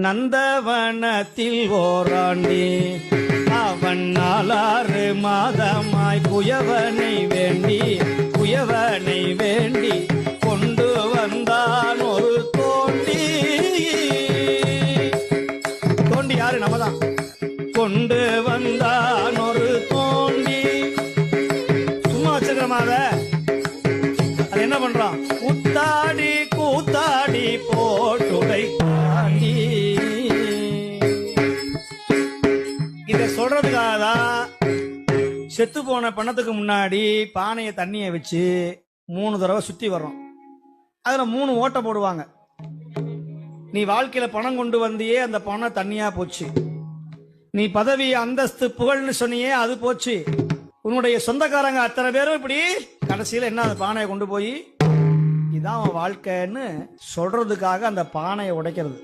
நந்தவனத்தில் ஓராண்டி அவன் நாலாறு மாதமாய் குயவனை வேண்டி குயவனை வேண்டி கொண்டு வந்தான் ஒரு தோண்டி. தோண்டி யாரு? நம்மதான். கொண்டு வந்தான் ஒரு தோண்டி. சும்மா வச்சிருக்கிறோமா அதை? அது என்ன பண்றான்? உத்தாடி கூத்தாடி போ சொல்றதுக்காக தான் செத்து போன பணத்துக்கு முன்னாடி பானையை தண்ணியை வச்சு மூணு தடவை சுத்தி வர்றோம். அதுல மூணு ஓட்டை போடுவாங்க. நீ வாழ்க்கையில பணம் கொண்டு வந்தியே அந்த பணம் தண்ணியா போச்சு. நீ பதவி அந்தஸ்து புகழ்னு சொன்னியே அது போச்சு. உன்னுடைய சொந்தக்காரங்க அத்தனை பேரும் இப்படி கடைசியில என்ன அந்த பானையை கொண்டு போய்? இதான் அவன் வாழ்க்கைன்னு சொல்றதுக்காக அந்த பானையை உடைக்கிறது.